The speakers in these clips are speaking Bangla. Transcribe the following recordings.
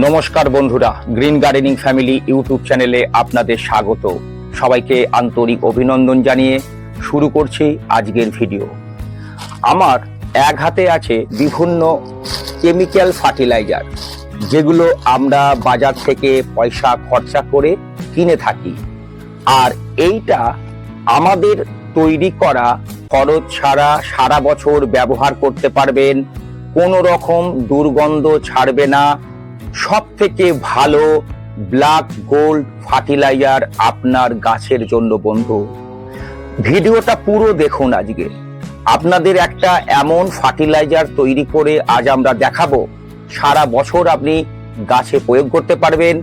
নমস্কার বন্ধুরা, গ্রিন গার্ডেনিং ফ্যামিলি ইউটিউব চ্যানেলে আপনাদের স্বাগত। সবাইকে আন্তরিক অভিনন্দন জানিয়ে শুরু করছি আজকের ভিডিও। আমার এক হাতে আছে বিভিন্ন কেমিক্যাল ফার্টিলাইজার, যেগুলো আমরা বাজার থেকে পয়সা খরচা করে কিনে থাকি। আর এইটা আমাদের তৈরি করা খরচ ছাড়া সারা বছর ব্যবহার করতে পারবেন, কোনো রকম দুর্গন্ধ ছাড়বে না সব থেকে ভালো ব্ল্যাক গোল্ড ফার্টিলাইজার আপনার গাছের জন্য বন্ধু। ভিডিওটা পুরো দেখুন আজকে। আপনাদের একটা এমন ফার্টিলাইজার তৈরি করে আজ আমরা দেখাবো। সারা বছর আপনি গাছে প্রয়োগ করতে পারবেন।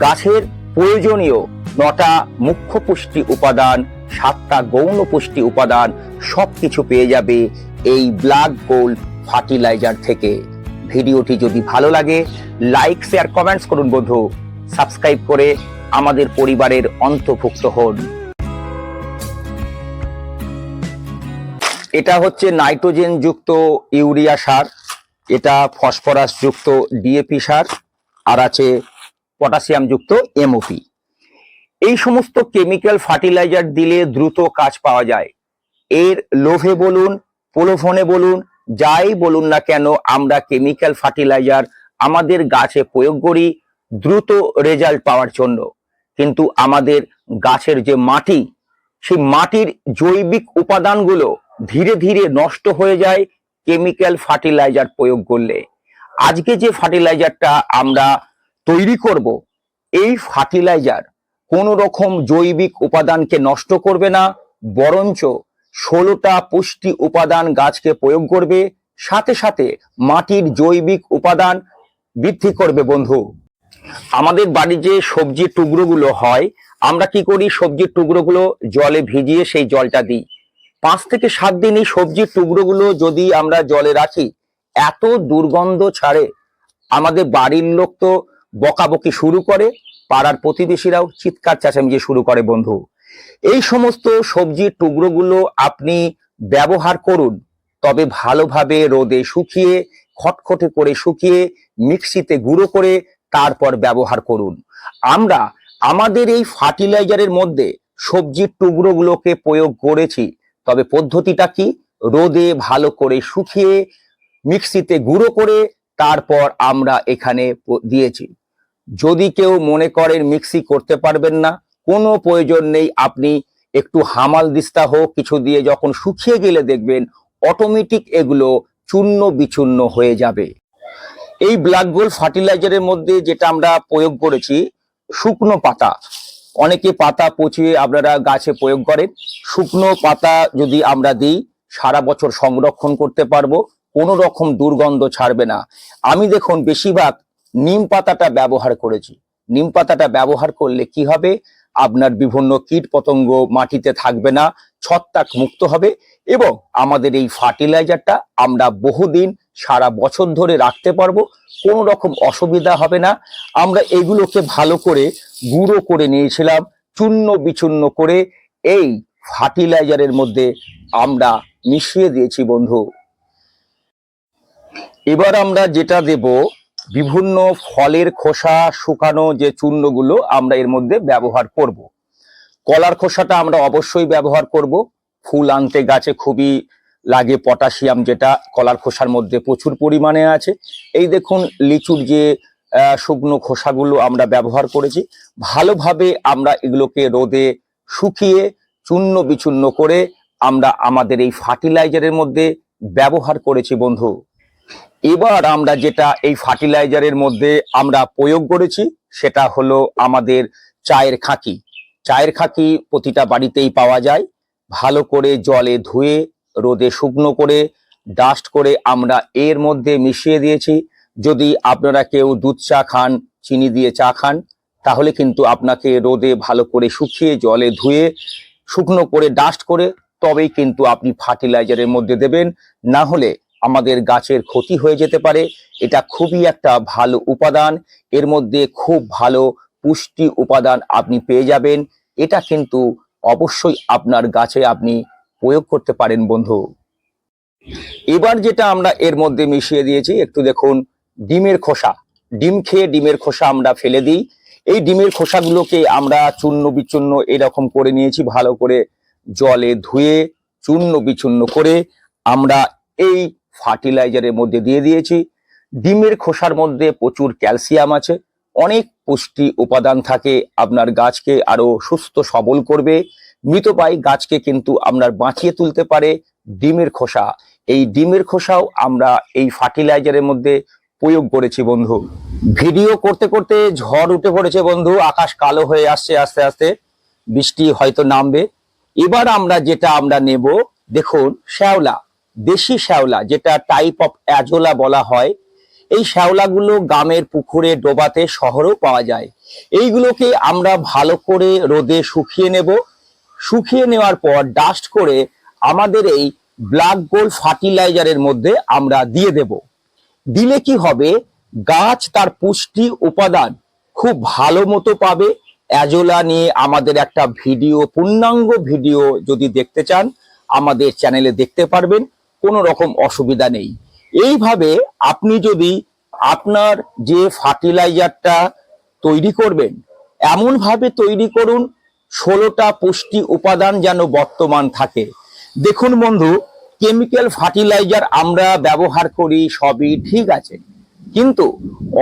গাছের প্রয়োজনীয় নটা মুখ্য পুষ্টি উপাদান, সাতটা গৌণ পুষ্টি উপাদান সবকিছু পেয়ে যাবে এই ব্ল্যাক গোল্ড ফার্টিলাইজার থেকে। ভিডিওটি যদি ভালো লাগে লাইক শেয়ার কমেন্টস করুন বন্ধু। সাবস্ক্রাইব করে আমাদের পরিবারের অন্তর্ভুক্ত হন। এটা হচ্ছে নাইট্রোজেন যুক্ত ইউরিয়া সার। এটা ফসফরাস যুক্ত ডিএপি সার আর আছে পটাশিয়াম যুক্ত এমওপি এই সমস্ত কেমিক্যাল ফার্টিলাইজার দিলে দ্রুত কাজ পাওয়া যায়। এর লোভে বলুন, প্রলোভনে বলুন যাই বলুন না কেন, আমরা কেমিক্যাল ফার্টিলাইজার আমাদের গাছে প্রয়োগ করি, দ্রুত রেজাল্ট পাওয়ার জন্য। কিন্তু আমাদের গাছের যে মাটি, সেই মাটির জৈবিক উপাদানগুলো ধীরে ধীরে নষ্ট হয়ে যায় কেমিক্যাল ফার্টিলাইজার প্রয়োগ করলে। আজকে যে ফার্টিলাইজারটা আমরা তৈরি করব, এই ফার্টিলাইজার কোনো রকম জৈবিক উপাদানকে নষ্ট করবে না, বরঞ্চ ষোলোটা পুষ্টি উপাদান গাছকে প্রয়োগ করবে, সাথে সাথে মাটির জৈবিক উপাদান বৃদ্ধি করবে বন্ধু। আমাদের বাড়ির যে সবজির টুকরোগুলো হয়, আমরা কি করি সবজির টুকরোগুলো জলে ভিজিয়ে সেই জলটা দিই। পাঁচ থেকে সাত দিন এই সবজির টুকরোগুলো যদি আমরা জলে রাখি, এত দুর্গন্ধ ছাড়ে। আমাদের বাড়ির লোক তো বকাবকি শুরু করে, পাড়ার প্রতিবেশীরাও চিৎকার চেঁচামেচি শুরু করে বন্ধু। এই সমস্ত সবজির টুকরোগুলো আপনি ব্যবহার করুন, তবে ভালোভাবে রোদে শুকিয়ে, খটখটে করে শুকিয়ে, মিক্সিতে গুঁড়ো করে তারপর ব্যবহার করুন। আমরা আমাদের এই ফার্টিলাইজারের মধ্যে সবজির টুকরোগুলোকে প্রয়োগ করেছি, তবে পদ্ধতিটা কি? রোদে ভালো করে শুকিয়ে, মিক্সিতে গুঁড়ো করে তারপর আমরা এখানে দিয়েছি। যদি কেউ মনে করেন মিক্সি করতে পারবেন না কোনো প্রয়োজন নেই, আপনি একটু হামাল দিস্তা হোক, কিছু দিয়ে যখন শুকিয়ে গেলে দেখবেন অটোমেটিক এগুলো চূর্ণ বিচূর্ণ হয়ে যাবে। এই ব্ল্যাক গোল্ড ফার্টিলাইজারের মধ্যে যেটা আমরা প্রয়োগ করেছি, শুকনো পাতা। অনেকে পাতা পচিয়ে আপনারা গাছে প্রয়োগ করেন। শুকনো পাতা যদি আমরা দিই, সারা বছর সংরক্ষণ করতে পারব, কোনো রকম দুর্গন্ধ ছাড়বে না। আমি দেখুন, বেশিরভাগ নিম পাতাটা ব্যবহার করেছি। নিম পাতাটা ব্যবহার করলে কি হবে? আপনার বিভিন্ন কীট পতঙ্গ মাটিতে থাকবে না, ছত্রাক মুক্ত হবে এবং আমাদের এই ফার্টিলাইজারটা আমরা বহুদিন সারা বছর ধরে রাখতে পারব, কোনো রকম অসুবিধা হবে না। আমরা এগুলোকে ভালো করে গুঁড়ো করে নিয়েছিলাম, চূর্ণ বিচূর্ণ করে এই ফার্টিলাইজারের মধ্যে আমরা মিশিয়ে দিয়েছি বন্ধু। এবার আমরা যেটা দেব বিভিন্ন ফলের খোসা শুকানো যে চূর্ণগুলো আমরা এর মধ্যে ব্যবহার করব। কলার খোসাটা আমরা অবশ্যই ব্যবহার করব। ফুল আনতে গাছে খুবই লাগে পটাশিয়াম, যেটা কলার খোসার মধ্যে প্রচুর পরিমাণে আছে। এই দেখুন লিচুর যে শুকনো খোসাগুলো আমরা ব্যবহার করেছি। ভালোভাবে আমরা এগুলোকে রোদে শুকিয়ে চূর্ণ বিচূর্ণ করে আমরা আমাদের এই ফার্টিলাইজারের মধ্যে ব্যবহার করেছি বন্ধু। এবার আমরা যেটা এই ফার্টিলাইজারের মধ্যে আমরা প্রয়োগ করেছি, সেটা হলো আমাদের চায়ের খাঁকি। চায়ের খাঁকি প্রতিটা বাড়িতেই পাওয়া যায়। ভালো করে জলে ধুয়ে, রোদে শুকনো করে ডাস্ট করে আমরা এর মধ্যে মিশিয়ে দিয়েছি। যদি আপনারা কেউ দুধ চা খান, চিনি দিয়ে চা খান, তাহলে কিন্তু আপনাকে রোদে ভালো করে শুকিয়ে, জলে ধুয়ে, শুকনো করে ডাস্ট করে, তবেই কিন্তু আপনি ফার্টিলাইজারের মধ্যে দেবেন। না হলে আমাদের গাছের ক্ষতি হয়ে যেতে পারে। এটা খুবই একটা ভালো উপাদান। এর মধ্যে খুব ভালো পুষ্টি উপাদান আপনি পেয়ে যাবেন। এটা কিন্তু অবশ্যই আপনার গাছে আপনি প্রয়োগ করতে পারেন বন্ধু। এবার যেটা আমরা এর মধ্যে মিশিয়ে দিয়েছি, একটু দেখুন, ডিমের খোসা। ডিম খেয়ে ডিমের খোসা আমরা ফেলে দিই। এই ডিমের খোসাগুলোকে আমরা চূর্ণ বিচূর্ণ এরকম করে নিয়েছি, ভালো করে জলে ধুয়ে চূর্ণ বিচূর্ণ করে আমরা এই ফার্টিলাইজারের মধ্যে দিয়ে দিয়েছি। ডিমের খোসার মধ্যে প্রচুর ক্যালসিয়াম আছে। অনেক পুষ্টি উপাদান থাকে। আপনার গাছকে আরও সুস্থ সবল করবে। মৃতপাই গাছকে কিন্তু আপনার বাঁচিয়ে তুলতে পারে ডিমের খোসা। এই ডিমের খোসাও আমরা এই ফার্টিলাইজারের মধ্যে প্রয়োগ করেছি বন্ধু। ভিডিও করতে করতে ঝড় উঠে পড়েছে বন্ধু। আকাশ কালো হয়ে আসছে আস্তে আস্তে। বৃষ্টি হয়তো নামবে। এবার আমরা যেটা আমরা নেব, দেখুন, শ্যাওলা। দেশি শ্যাওলা, যেটা টাইপ অফ অ্যাজোলা বলা হয়, এই শ্যাওলাগুলো গ্রামের পুকুরে, ডোবাতে, শহরেও পাওয়া যায়। এইগুলোকে আমরা ভালো করে রোদে শুকিয়ে নেব। শুকিয়ে নেওয়ার পর ডাস্ট করে আমাদের এই ব্ল্যাক গোল্ড ফার্টিলাইজারের মধ্যে আমরা দিয়ে দেব। দিলে কি হবে? গাছ তার পুষ্টি উপাদান খুব ভালো মতো পাবে। অ্যাজোলা নিয়ে আমাদের একটা ভিডিও, পূর্ণাঙ্গ ভিডিও যদি দেখতে চান, আমাদের চ্যানেলে দেখতে পারবেন। কোনো রকম অসুবিধা নেই। এইভাবে আপনি যদি আপনার যে ফার্টিলাইজারটা তৈরি করবেন এমন ভাবে তৈরি করুন, ষোলোটা পুষ্টি উপাদান যেন বর্তমান থাকে। দেখুন বন্ধু, কেমিক্যাল ফার্টিলাইজার আমরা ব্যবহার করি, সবই ঠিক আছে। কিন্তু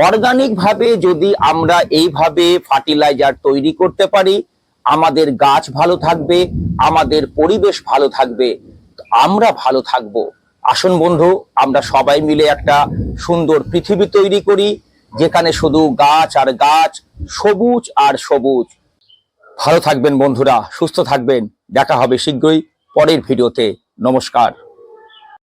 অর্গানিক ভাবে যদি আমরা এইভাবে ফার্টিলাইজার তৈরি করতে পারি, আমাদের গাছ ভালো থাকবে, আমাদের পরিবেশ ভালো থাকবে আমরা ভালো থাকব। আসুন বন্ধু, আমরা সবাই মিলে একটা সুন্দর পৃথিবী তৈরি করি, যেখানে শুধু গাছ আর গাছ, সবুজ আর সবুজ। ভালো থাকবেন বন্ধুরা, সুস্থ থাকবেন। দেখা হবে শীঘ্রই পরের ভিডিওতে। নমস্কার।